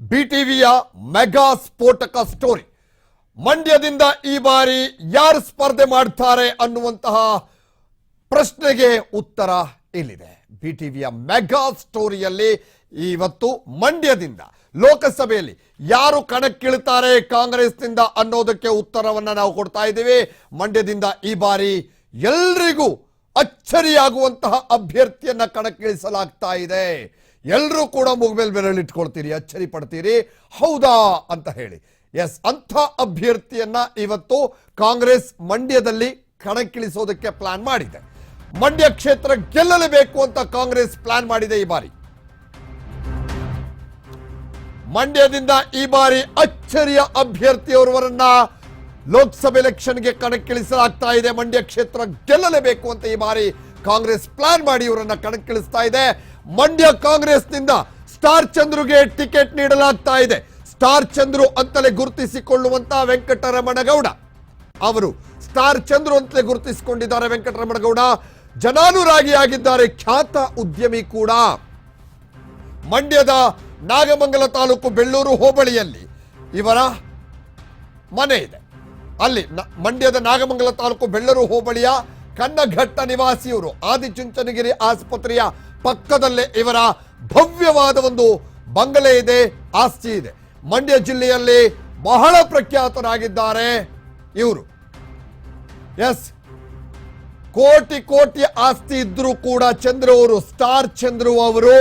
ಬಿಟಿವಿಯ mega ಸ್ಫೋಟಕ story. ಮಂಡ್ಯದಿಂದ ಈ ಬಾರಿ ಯಾರು ಸ್ಪರ್ಧೆ ಮಾಡ್ತಾರೆ ಅನ್ನುವಂತಹ ಪ್ರಶ್ನೆಗೆ ಉತ್ತರ ಇಲ್ಲಿದೆ. ಬಿಟಿವಿಯ ಮೆಗಾ ಸ್ಟೋರಿಯಲ್ಲಿ ಇವತ್ತು ಮಂಡ್ಯದಿಂದ, ಲೋಕಸಭೆಯಲ್ಲಿ ಯಾರು ಕಣಕ್ಕಿಳ್ತಾರೆ ಕಾಂಗ್ರೆಸ್ನಿಂದ ಅನ್ನೋದಕ್ಕೆ ಉತ್ತರವನ್ನು ನಾವು ಕೊಡ್ತಾ ಇದ್ದೀವಿ. ಮಂಡ್ಯದಿಂದ ಈ ಬಾರಿ ಎಲ್ರಿಗೂ ಅಚ್ಚರಿಯಾಗುವಂತಹ ಅಭ್ಯರ್ಥಿಯನ್ನ ಕಣಕ್ಕಿಳಿಸಲಾಗ್ತಾ ಇದೆ. ಎಲ್ಲರೂ ಕೂಡ ಮುಗ್ಮೇಲ್ ಬೆರಳಿಟ್ಕೊಳ್ತೀರಿ ಅಚ್ಚರಿ ಪಡ್ತೀರಿ. ಹೌದಾ ಅಂತ ಹೇಳಿ. ಎಸ್, ಅಂಥ ಅಭ್ಯರ್ಥಿಯನ್ನ ಇವತ್ತು ಕಾಂಗ್ರೆಸ್ ಮಂಡ್ಯದಲ್ಲಿ ಕಣಕ್ಕಿಳಿಸೋದಕ್ಕೆ ಪ್ಲಾನ್ ಮಾಡಿದೆ. ಮಂಡ್ಯ ಕ್ಷೇತ್ರ ಗೆಲ್ಲಲೇಬೇಕು ಅಂತ ಕಾಂಗ್ರೆಸ್ ಪ್ಲಾನ್ ಮಾಡಿದೆ ಈ ಬಾರಿ. ಮಂಡ್ಯದಿಂದ ಈ ಬಾರಿ ಅಚ್ಚರಿಯ ಅಭ್ಯರ್ಥಿಯವರವರನ್ನ ಲೋಕಸಭೆ ಎಲೆಕ್ಷನ್ಗೆ ಕಣಕ್ಕಿಳಿಸಲಾಗ್ತಾ ಇದೆ. ಮಂಡ್ಯ ಕ್ಷೇತ್ರ ಗೆಲ್ಲಲೇಬೇಕು ಅಂತ ಈ ಬಾರಿ ಕಾಂಗ್ರೆಸ್ ಪ್ಲಾನ್ ಮಾಡಿ ಇವರನ್ನ ಕಣಕ್ಕಿಳಿಸ್ತಾ ಇದೆ. ಮಂಡ್ಯ ಕಾಂಗ್ರೆಸ್ನಿಂದ ಸ್ಟಾರ್ ಚಂದ್ರುಗೆ ಟಿಕೆಟ್ ನೀಡಲಾಗ್ತಾ ಇದೆ. ಸ್ಟಾರ್ ಚಂದ್ರು ಅಂತಲೇ ಗುರುತಿಸಿಕೊಳ್ಳುವಂತ ವೆಂಕಟರಮಣಗೌಡ. ಅವರು ಸ್ಟಾರ್ ಚಂದ್ರು ಅಂತಲೇ ಗುರುತಿಸಿಕೊಂಡಿದ್ದಾರೆ ವೆಂಕಟರಮಣಗೌಡ. ಜನಾನುರಾಗಿಯಾಗಿದ್ದಾರೆ ಖ್ಯಾತ ಉದ್ಯಮಿ ಕೂಡ. ಮಂಡ್ಯದ ನಾಗಮಂಗಲ ತಾಲೂಕು ಬೆಳ್ಳೂರು ಹೋಬಳಿಯಲ್ಲಿ ಇವರ ಮನೆ ಇದೆ. ಅಲ್ಲಿ ಮಂಡ್ಯದ ನಾಗಮಂಗಲ ತಾಲೂಕು ಬೆಳ್ಳೂರು ಹೋಬಳಿಯ ಕನ್ನಘಟ್ಟ ನಿವಾಸಿಯವರು ಆದಿಚುಂಚನಗಿರಿ ಆಸ್ಪತ್ರೆಯ ಪಕ್ಕದಲ್ಲೇ ಇವರ ಭವ್ಯವಾದ ಒಂದು ಬಂಗಲೆ ಇದೆ, ಆಸ್ತಿ ಇದೆ. ಮಂಡ್ಯ ಜಿಲ್ಲೆಯಲ್ಲಿ ಬಹಳ ಪ್ರಖ್ಯಾತರಾಗಿದ್ದಾರೆ ಇವರು. ಎಸ್, ಕೋಟಿ ಕೋಟಿ ಆಸ್ತಿ ಇದ್ರೂ ಕೂಡ ಚಂದ್ರು ಅವರು ಸ್ಟಾರ್ ಚಂದ್ರು ಅವರು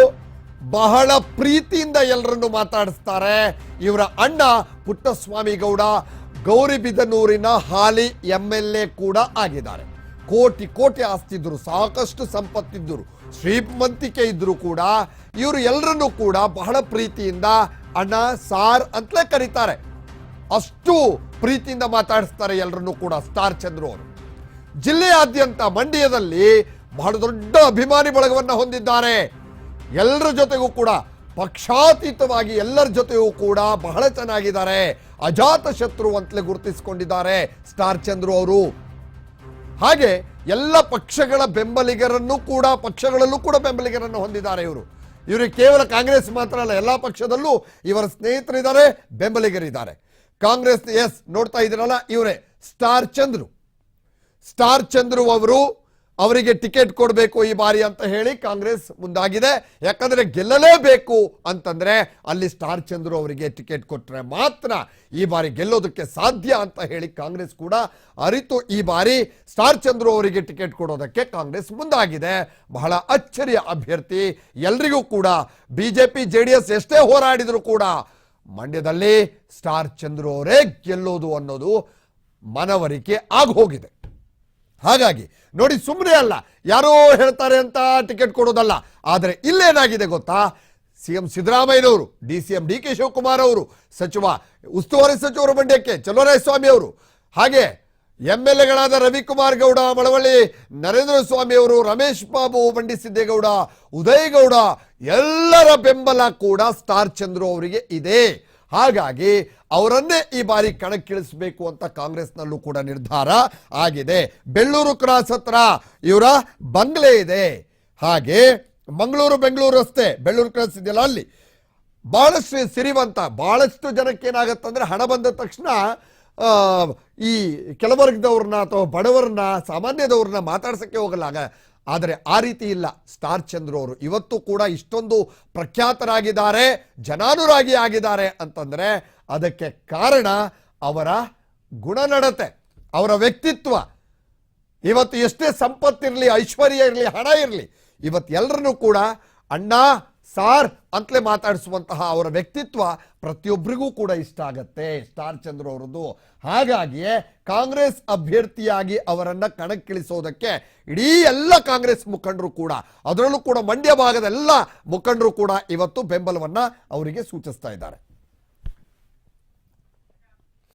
ಬಹಳ ಪ್ರೀತಿಯಿಂದ ಎಲ್ಲರನ್ನು ಮಾತಾಡಿಸ್ತಾರೆ. ಇವರ ಅಣ್ಣ ಪುಟ್ಟಸ್ವಾಮಿ ಗೌಡ ಗೌರಿಬಿದನೂರಿನ ಹಾಲಿ ಎಂ ಎಲ್ ಎ ಕೂಡ ಆಗಿದ್ದಾರೆ. ಕೋಟಿ ಕೋಟಿ ಆಸ್ತಿ ಇದ್ರು ಸಾಕಷ್ಟು ಸಂಪತ್ತಿದ್ದರು ಶ್ರೀಮಂತಿಕೆ ಇದ್ರು ಕೂಡ ಇವರು ಎಲ್ಲರನ್ನೂ ಕೂಡ ಬಹಳ ಪ್ರೀತಿಯಿಂದ ಅಣ್ಣ, ಸಾರ್ ಅಂತಲೇ ಕರೀತಾರೆ. ಅಷ್ಟು ಪ್ರೀತಿಯಿಂದ ಮಾತಾಡಿಸ್ತಾರೆ ಎಲ್ಲರನ್ನೂ ಕೂಡ ಸ್ಟಾರ್ ಚಂದ್ರು ಅವರು. ಜಿಲ್ಲೆಯಾದ್ಯಂತ ಮಂಡ್ಯದಲ್ಲಿ ಬಹಳ ದೊಡ್ಡ ಅಭಿಮಾನಿ ಬಳಗವನ್ನು ಹೊಂದಿದ್ದಾರೆ. ಎಲ್ಲರ ಜೊತೆಗೂ ಕೂಡ ಪಕ್ಷಾತೀತವಾಗಿ ಎಲ್ಲರ ಜೊತೆಗೂ ಕೂಡ ಬಹಳ ಚೆನ್ನಾಗಿದ್ದಾರೆ. ಅಜಾತ ಶತ್ರು ಅಂತಲೇ ಗುರುತಿಸಿಕೊಂಡಿದ್ದಾರೆ ಸ್ಟಾರ್ ಚಂದ್ರು ಅವರು. ಹಾಗೆ ಎಲ್ಲ ಪಕ್ಷಗಳ ಬೆಂಬಲಿಗರನ್ನು ಕೂಡ, ಪಕ್ಷಗಳಲ್ಲೂ ಕೂಡ ಬೆಂಬಲಿಗರನ್ನು ಹೊಂದಿದ್ದಾರೆ ಇವರು. ಇವರಿಗೆ ಕೇವಲ ಕಾಂಗ್ರೆಸ್ ಮಾತ್ರ ಅಲ್ಲ, ಎಲ್ಲ ಪಕ್ಷದಲ್ಲೂ ಇವರ ಸ್ನೇಹಿತರಿದ್ದಾರೆ, ಬೆಂಬಲಿಗರಿದ್ದಾರೆ. ಕಾಂಗ್ರೆಸ್, ಎಸ್, ನೋಡ್ತಾ ಇದ್ದೀರಲ್ಲ ಇವರೇ, ಸ್ಟಾರ್ ಚಂದ್ರು. ಸ್ಟಾರ್ ಚಂದ್ರು ಅವರು ಅವರಿಗೆ ಟಿಕೆಟ್ ಕೊಡಬೇಕು ಈ ಬಾರಿ ಅಂತ ಹೇಳಿ ಕಾಂಗ್ರೆಸ್ ಮುಂದಾಗಿದೆ. ಯಾಕಂದ್ರೆ ಗೆಲ್ಲಲೇಬೇಕು ಅಂತಂದ್ರೆ ಅಲ್ಲಿ ಸ್ಟಾರ್ ಚಂದ್ರು ಅವರಿಗೆ ಟಿಕೆಟ್ ಕೊಟ್ಟರೆ ಮಾತ್ರ ಈ ಬಾರಿ ಗೆಲ್ಲೋದಕ್ಕೆ ಸಾಧ್ಯ ಅಂತ ಹೇಳಿ ಕಾಂಗ್ರೆಸ್ ಕೂಡ ಅರಿತು ಈ ಬಾರಿ ಸ್ಟಾರ್ ಚಂದ್ರು ಅವರಿಗೆ ಟಿಕೆಟ್ ಕೊಡೋದಕ್ಕೆ ಕಾಂಗ್ರೆಸ್ ಮುಂದಾಗಿದೆ. ಬಹಳ ಅಚ್ಚರಿಯ ಅಭ್ಯರ್ಥಿ. ಎಲ್ರಿಗೂ ಕೂಡ ಬಿಜೆಪಿ ಜೆ ಡಿ ಎಸ್ ಎಷ್ಟೇ ಹೋರಾಡಿದರೂ ಕೂಡ ಮಂಡ್ಯದಲ್ಲಿ ಸ್ಟಾರ್ ಚಂದ್ರು ಅವರೇ ಗೆಲ್ಲೋದು ಅನ್ನೋದು ಮನವರಿಕೆ ಆಗಿ ಹಾಗಾಗಿ ನೋಡಿ ಸುಮ್ಮನೆ ಅಲ್ಲ, ಯಾರೋ ಹೇಳ್ತಾರೆ ಅಂತ ಟಿಕೆಟ್ ಕೊಡೋದಲ್ಲ, ಆದರೆ ಇಲ್ಲೇನಾಗಿದೆ ಗೊತ್ತಾ? ಸಿ ಎಂ ಸಿದ್ದರಾಮಯ್ಯನವರು, D C M D K Shivakumar ಅವರು, ಸಚಿವ, ಉಸ್ತುವಾರಿ ಸಚಿವರು ಮಂಡ್ಯಕ್ಕೆ ಚಲುವರಾಯಸ್ವಾಮಿ ಅವರು, ಹಾಗೆ ಎಂ ಎಲ್ ಎಗಳಾದ ರವಿಕುಮಾರ್ ಗೌಡ, ಮಳವಳ್ಳಿ ನರೇಂದ್ರ ಸ್ವಾಮಿ ಅವರು, ರಮೇಶ್ ಬಾಬು ಬಂಡಿಸಿದ್ದೇಗೌಡ ಉದಯ್ ಗೌಡ, ಎಲ್ಲರ ಬೆಂಬಲ ಕೂಡ ಸ್ಟಾರ್ ಚಂದ್ರು ಅವರಿಗೆ ಇದೆ. ಹಾಗಾಗಿ ಅವರನ್ನೇ ಈ ಬಾರಿ ಕಣಕ್ಕಿಳಿಸಬೇಕು ಅಂತ ಕಾಂಗ್ರೆಸ್ನಲ್ಲೂ ಕೂಡ ನಿರ್ಧಾರ ಆಗಿದೆ. ಬೆಳ್ಳೂರು ಕ್ರಾಸ್ ಹತ್ರ ಇವರ ಬಂಗ್ಲೆ ಇದೆ. ಹಾಗೆ ಮಂಗಳೂರು ಬೆಂಗಳೂರು ರಸ್ತೆ, ಬೆಳ್ಳೂರು ಕ್ರಾಸ್ ಇದೆಯಲ್ಲ ಅಲ್ಲಿ. ಬಹಳಷ್ಟು ಸಿರಿವಂತ, ಬಹಳಷ್ಟು ಜನಕ್ಕೆ ಏನಾಗತ್ತಂದ್ರೆ ಹಣ ಬಂದ ತಕ್ಷಣ ಈ ಕೆಲವರ್ಗದವ್ರನ್ನ ಅಥವಾ ಬಡವರನ್ನ, ಸಾಮಾನ್ಯದವ್ರನ್ನ ಮಾತಾಡ್ಸೋಕ್ಕೆ ಹೋಗಲ್ಲ. ಆದರೆ ಆ ರೀತಿ ಇಲ್ಲ. ಸ್ಟಾರ್ ಚಂದ್ರ ಅವರು ಇವತ್ತು ಕೂಡ ಇಷ್ಟೊಂದು ಪ್ರಖ್ಯಾತರಾಗಿದ್ದಾರೆ, ಜನಾನುರಾಗಿ ಆಗಿದ್ದಾರೆ ಅಂತಂದರೆ ಅದಕ್ಕೆ ಕಾರಣ ಅವರ ಗುಣನಡತೆ, ಅವರ ವ್ಯಕ್ತಿತ್ವ. ಇವತ್ತು ಎಷ್ಟೇ ಸಂಪತ್ತಿರಲಿ, ಐಶ್ವರ್ಯ ಇರಲಿ, ಹಣ ಇರಲಿ ಇವತ್ತು ಎಲ್ಲರನ್ನೂ ಕೂಡ ಅಣ್ಣ ಸಾರ್ ಅಂತಲೇ ಮಾತಾಡಿಸುವಂತಹ ಅವರ ವ್ಯಕ್ತಿತ್ವ ಪ್ರತಿಯೊಬ್ಬರಿಗೂ ಕೂಡ ಇಷ್ಟ ಆಗತ್ತೆ. ಸ್ಟಾರ್ ಚಂದ್ರ ಅವರದ್ದು. ಹಾಗಾಗಿಯೇ ಕಾಂಗ್ರೆಸ್ ಅಭ್ಯರ್ಥಿಯಾಗಿ ಅವರನ್ನ ಕಣಕ್ಕಿಳಿಸೋದಕ್ಕೆ ಇಡೀ ಎಲ್ಲ ಕಾಂಗ್ರೆಸ್ ಮುಖಂಡರು ಕೂಡ, ಅದರಲ್ಲೂ ಕೂಡ ಮಂಡ್ಯ ಭಾಗದ ಎಲ್ಲ ಮುಖಂಡರು ಕೂಡ ಇವತ್ತು ಬೆಂಬಲವನ್ನ ಅವರಿಗೆ ಸೂಚಿಸ್ತಾ ಇದ್ದಾರೆ.